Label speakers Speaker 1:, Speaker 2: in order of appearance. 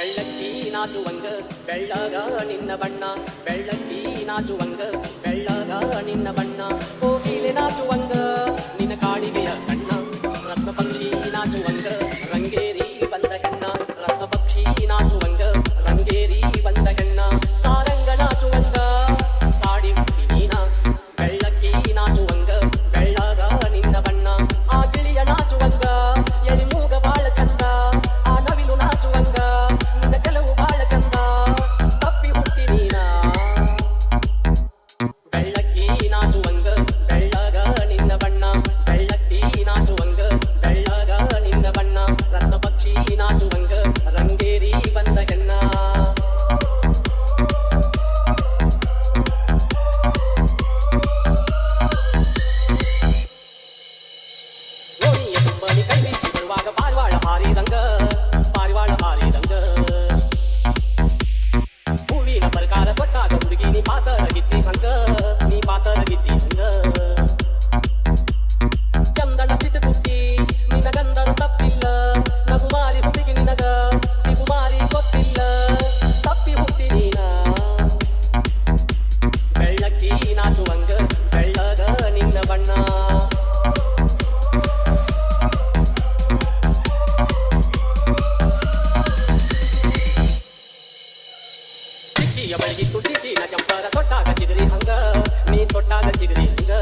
Speaker 1: ಬೆಳ್ಳಕ್ಕಿ ನಾಚುವಂಗ ಬೆಳ್ಳಗ ನಿನ್ನ ಬಣ್ಣ. ಬೆಳ್ಳಕ್ಕಿ ನಾಚುವಂಗ ಬೆಳ್ಳಗ ನಿನ್ನ ಬಣ್ಣ. ಕೋಗಿಲೆ ನಾಚುವಂಗ ನಿನ್ನ ಕಾಡಿಗೆಯ ಕಣ್ಣ. ರತ್ನ ಪಕ್ಷಿ ನಾಚುವಂಗ ರಂಗೇರಿ ಬಂದ ಹೆಣ್ಣ. ರತ್ನ ಪಕ್ಷಿ ನಾಚುವಂಗ ಬೆಳಗಿ ತುಟಿಸಿ ನಾ ಚಂಪಾದ ತೊಟ್ಟಾಗ ಚಿದ್ರಿ ಹಂಗ ನೀ ತೊಟ್ಟಾಗ ಚಿದ್ರಿ ಹಂಗ